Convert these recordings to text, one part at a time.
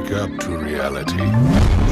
wake up to reality.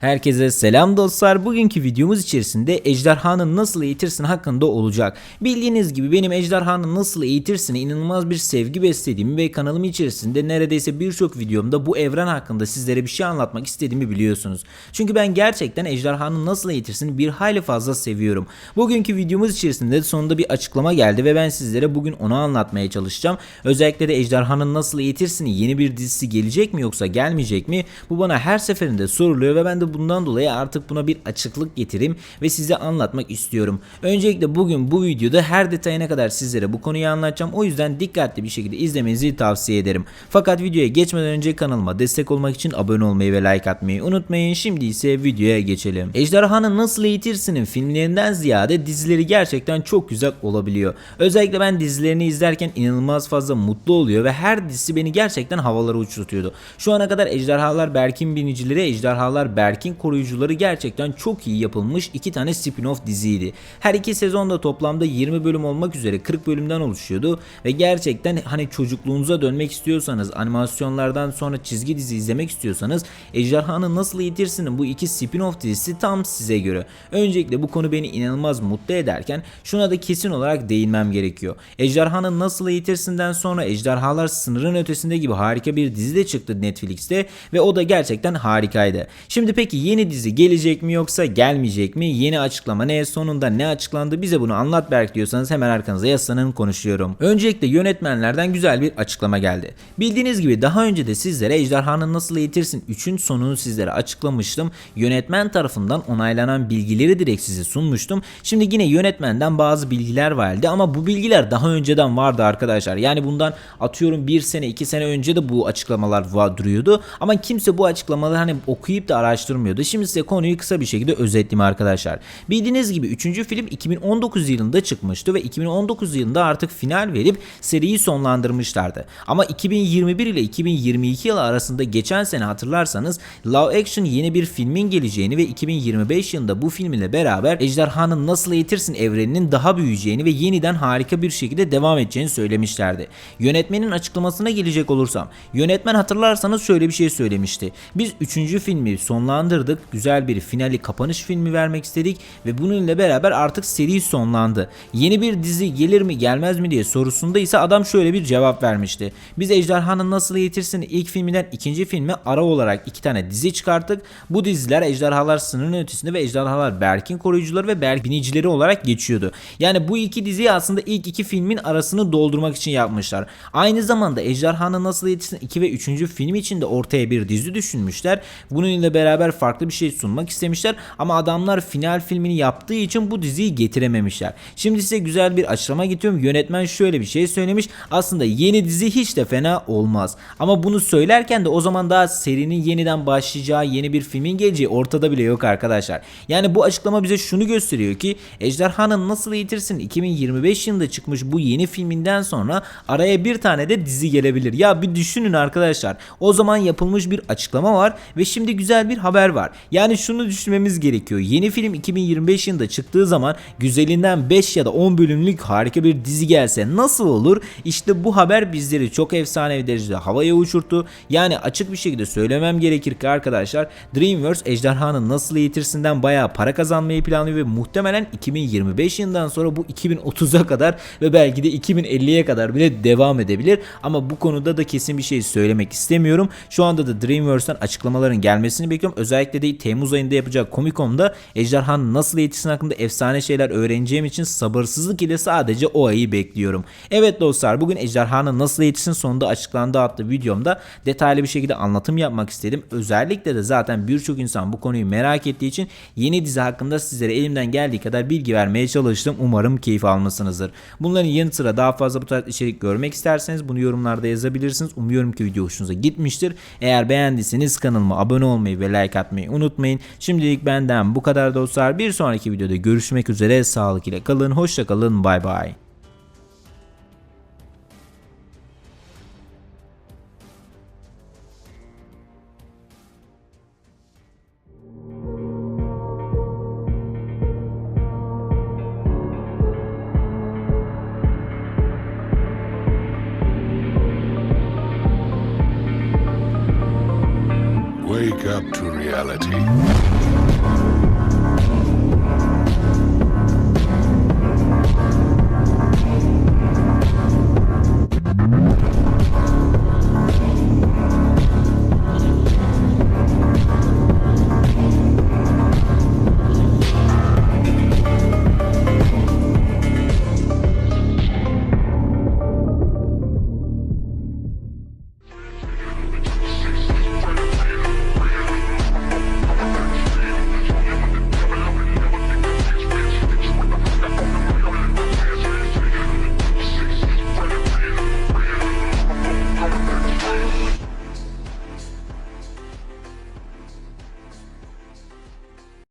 Herkese selam dostlar. Bugünkü videomuz içerisinde ejderhanın nasıl eğitirsin hakkında olacak. Bildiğiniz gibi benim ejderhanın nasıl eğitirsin inanılmaz bir sevgi beslediğimi ve kanalım içerisinde neredeyse birçok videomda bu evren hakkında sizlere bir şey anlatmak istediğimi biliyorsunuz. Çünkü ben gerçekten ejderhanın nasıl eğitirsin bir hayli fazla seviyorum. Bugünkü videomuz içerisinde sonunda bir açıklama geldi ve ben sizlere bugün onu anlatmaya çalışacağım. Özellikle de ejderhanın nasıl eğitirsin yeni bir dizisi gelecek mi yoksa gelmeyecek mi? Bu bana her seferinde soruluyor ve ben de bundan dolayı artık buna bir açıklık getireyim ve size anlatmak istiyorum. Öncelikle bugün bu videoda her detayına kadar sizlere bu konuyu anlatacağım. O yüzden dikkatli bir şekilde izlemenizi tavsiye ederim. Fakat videoya geçmeden önce kanalıma destek olmak için abone olmayı ve like atmayı unutmayın. Şimdi ise videoya geçelim. Ejderhanı Nasıl Eğitirsin'in filmlerinden ziyade dizileri gerçekten çok güzel olabiliyor. Özellikle ben dizilerini izlerken inanılmaz fazla mutlu oluyor ve her dizisi beni gerçekten havalara uçurtuyordu. Şu ana kadar Ejderhalar Berk'in binicileri, Ejderhalar Berk'in koruyucuları gerçekten çok iyi yapılmış iki tane spin-off diziydi. Her iki sezonda toplamda 20 bölüm olmak üzere 40 bölümden oluşuyordu ve gerçekten hani çocukluğunuza dönmek istiyorsanız animasyonlardan sonra çizgi dizi izlemek istiyorsanız Ejderhanı Nasıl Eğitirsin'in bu iki spin-off dizisi tam size göre. Öncelikle bu konu beni inanılmaz mutlu ederken şuna da kesin olarak değinmem gerekiyor. Ejderhanı Nasıl Eğitirsin'den sonra Ejderhalar Sınırın Ötesinde gibi harika bir dizi de çıktı Netflix'te ve o da gerçekten harikaydı. Şimdi peki yeni dizi gelecek mi yoksa gelmeyecek mi? Yeni açıklama ne? Sonunda ne açıklandı? Bize bunu anlat Berk diyorsanız hemen arkanıza yaslanın konuşuyorum. Öncelikle yönetmenlerden güzel bir açıklama geldi. Bildiğiniz gibi daha önce de sizlere Ejderhanı Nasıl Eğitirsin 3'ün sonunu sizlere açıklamıştım. Yönetmen tarafından onaylanan bilgileri direkt size sunmuştum. Şimdi yine yönetmenden bazı bilgiler vardı ama bu bilgiler daha önceden vardı arkadaşlar. Yani bundan atıyorum bir sene iki sene önce de bu açıklamalar duruyordu. Ama kimse bu açıklamaları hani okuyup da araştırmıyordu. Şimdi size konuyu kısa bir şekilde özetleyeyim arkadaşlar. Bildiğiniz gibi 3. film 2019 yılında çıkmıştı ve 2019 yılında artık final verip seriyi sonlandırmışlardı. Ama 2021 ile 2022 yılı arasında geçen sene hatırlarsanız Love Action yeni bir filmin geleceğini ve 2025 yılında bu film ile beraber Ejderhanın Nasıl Eğitirsin evreninin daha büyüyeceğini ve yeniden harika bir şekilde devam edeceğini söylemişlerdi. Yönetmenin açıklamasına gelecek olursam, yönetmen hatırlarsanız şöyle bir şey söylemişti. Biz 3. filmi sonlandırdık, güzel bir finali kapanış filmi vermek istedik ve bununla beraber artık seri sonlandı. Yeni bir dizi gelir mi gelmez mi diye sorusunda ise adam şöyle bir cevap vermişti. Biz Ejderhanı Nasıl Eğitirsin ilk filminden ikinci filme ara olarak iki tane dizi çıkarttık. Bu diziler Ejderhalar Sınırın Ötesinde ve Ejderhalar Berk'in koruyucuları ve Berk binicileri olarak geçiyordu. Yani bu iki diziyi aslında ilk iki filmin arasını doldurmak için yapmışlar. Aynı zamanda Ejderhanı Nasıl Eğitirsin 2 ve 3. film için de ortaya bir dizi düşünmüşler. Bununla beraber farklı bir şey sunmak istemişler ama adamlar final filmini yaptığı için bu diziyi getirememişler. Şimdi size güzel bir açıklama getiriyorum. Yönetmen şöyle bir şey söylemiş. Aslında yeni dizi hiç de fena olmaz. Ama bunu söylerken de o zaman daha serinin yeniden başlayacağı yeni bir filmin geleceği ortada bile yok arkadaşlar. Yani bu açıklama bize şunu gösteriyor ki Ejderhanın Nasıl Eğitirsin 2025 yılında çıkmış bu yeni filminden sonra araya bir tane de dizi gelebilir. Ya bir düşünün arkadaşlar. O zaman yapılmış bir açıklama var ve şimdi güzel bir haber var. Yani şunu düşünmemiz gerekiyor. Yeni film 2025 yılında çıktığı zaman güzelinden 5 ya da 10 bölümlük harika bir dizi gelse nasıl olur? İşte bu haber bizleri çok efsane bir derecede havaya uçurttu. Yani açık bir şekilde söylemem gerekir ki arkadaşlar DreamWorks Ejderhanı Nasıl Eğitirsin'den bayağı para kazanmayı planlıyor ve muhtemelen 2025 yılından sonra bu 2030'a kadar ve belki de 2050'ye kadar bile devam edebilir. Ama bu konuda da kesin bir şey söylemek istemiyorum. Şu anda da DreamWorks'tan açıklamaların gelmesini bekliyorum. Özellikle de Temmuz ayında yapacak Comic Con'da Ejderhanın nasıl yetişsin hakkında efsane şeyler öğreneceğim için sabırsızlık ile sadece o ayı bekliyorum. Evet dostlar bugün Ejderhanın nasıl yetişsin sonunda açıklandığı adlı videomda detaylı bir şekilde anlatım yapmak istedim. Özellikle de zaten birçok insan bu konuyu merak ettiği için yeni dizi hakkında sizlere elimden geldiği kadar bilgi vermeye çalıştım. Umarım keyif almışsınızdır. Bunların yanı sıra daha fazla bu tarz içerik görmek isterseniz bunu yorumlarda yazabilirsiniz. Umuyorum ki video hoşunuza gitmiştir. Eğer beğendiyseniz kanalıma abone olmayı ve like atmayı unutmayın. Şimdilik benden bu kadar dostlar. Bir sonraki videoda görüşmek üzere. Sağlık ile kalın. Hoşça kalın. Bay bay. Wake up to reality.